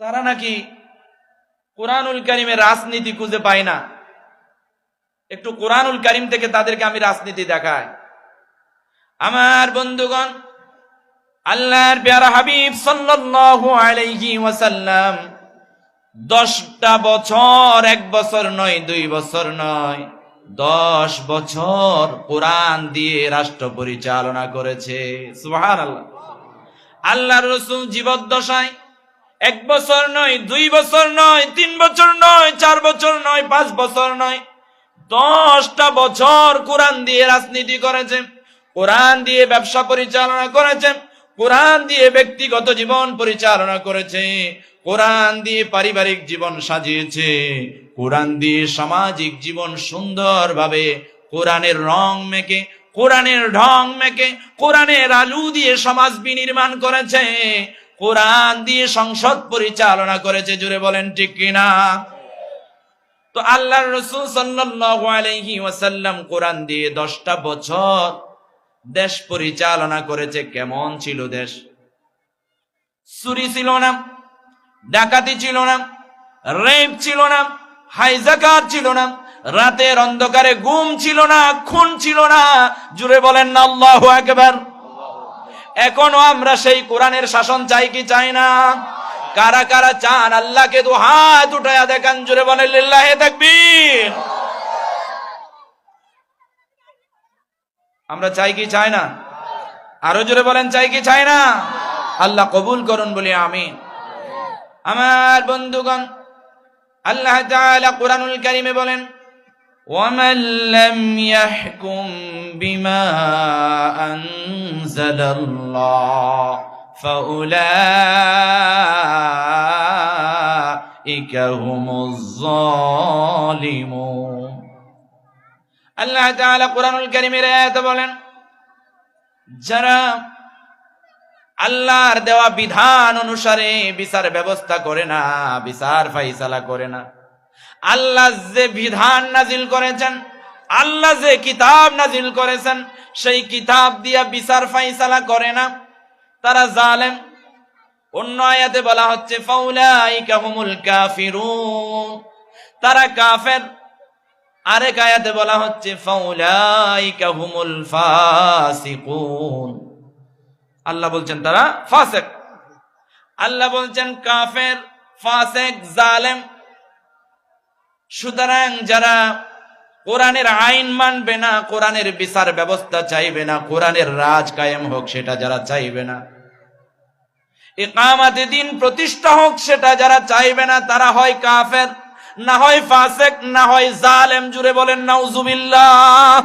তারা নাকি কোরআনুল কারিমে রাজনীতি খুঁজে পায় না। একটু কোরআনুল কারিম থেকে তাদেরকে আমি রাজনীতি দেখাই। আমার বন্ধুগণ, আল্লাহর পেয়ারা হাবিব সাল্লাল্লাহু আলাইহি ওয়াসাল্লাম দশটা বছর, এক বছর নয়, দুই বছর নয়, দশ বছর কোরআন দিয়ে রাষ্ট্র পরিচালনা করেছে। সুহান আল্লাহ আল্লাহর রসুল জীবদ্দশায় এক বছর নয়, দুই বছর নয়, তিন বছর নয়, চার বছর নয়, পাঁচ বছর নয়। দশটা বছর কোরআন দিয়ে রাজনীতি করেছে কোরআন দিয়ে ব্যবসা পরিচালনা করেছে কোরআন দিয়ে ব্যক্তিগত জীবন পরিচালনা করেছে, কোরআন দিয়ে পারিবারিক জীবন সাজিয়েছে, কোরআন দিয়ে সামাজিক জীবন সুন্দরভাবে কোরআনের রং মেকে কোরআনের ঢং মেকে কোরআনের আলু দিয়ে সমাজ বিনির্মাণ করেছে কোরআন দিয়ে সংসদ পরিচালনা করেছে জুড়ে বলেন ঠিক কিনা? তো আল্লাহর রসুল আলাইহি ওয়াসাল্লাম কোরআন দিয়ে দশটা বছর দেশ পরিচালনা করেছে, কেমন ছিল দেশ? চুরি ছিল না, ডাকাতি ছিল না, রেপ ছিল না, হাইজাকার ছিল না, রাতের অন্ধকারে গুম ছিল না, খুন ছিল না জুড়ে বলেন না, আল্লাহু আকবার। এখনও আমরা সেই কোরআনের শাসন চাই কি চাই না? কারা কারা চান আল্লাহকে তো হাত উঠায়া দেখান জুড়ে বলে লিল্লাহে তাকবীর। আমরা চাই কি চাই না? আরও জোরে বলেন, চাই কি চাই না? আল্লাহ কবুল করুন বলি আমি আমার বন্ধুগণ, আল্লাহ কোরআনুল কারীমে বলেন ومن لم يحكم بما أنزل الله فأولئك هم الظالمون আল্লাহ তাআলা কোরআনুল কারীমের আয়াতে বলেন যারা আল্লাহর দেওয়া বিধান অনুসারে বিচার ব্যবস্থা করে না বিচার ফাইসালা করে না আল্লাহ যে বিধান নাজিল করেছেন, আল্লাহ যে কিতাব নাজিল করেছেন, সেই কিতাব দিয়া বিচার ফাইসালা করে না। তারা জালেম। অন্য আয়াতে বলা হচ্ছে তারা কাফের। আরেক আয়াতে বলা হচ্ছে আল্লাহ বলছেন তারা ফাসেক। আল্লাহ বলছেন কাফের, ফাসেক, জালেম। সুতরাং যারা কোরআনের আইন মানবে না, কোরআনের বিচার ব্যবস্থা চাইবে না, কোরআনের রাজ কায়েম হোক, সেটা যারা চাইবে না। একামাতে দিন প্রতিষ্ঠা হোক, সেটা যারা চাইবে না, তারা হয় কাফের, না হয় ফাসেক, না হয় জালেম, জুড়ে বলেন, নাউজুবিল্লাহ।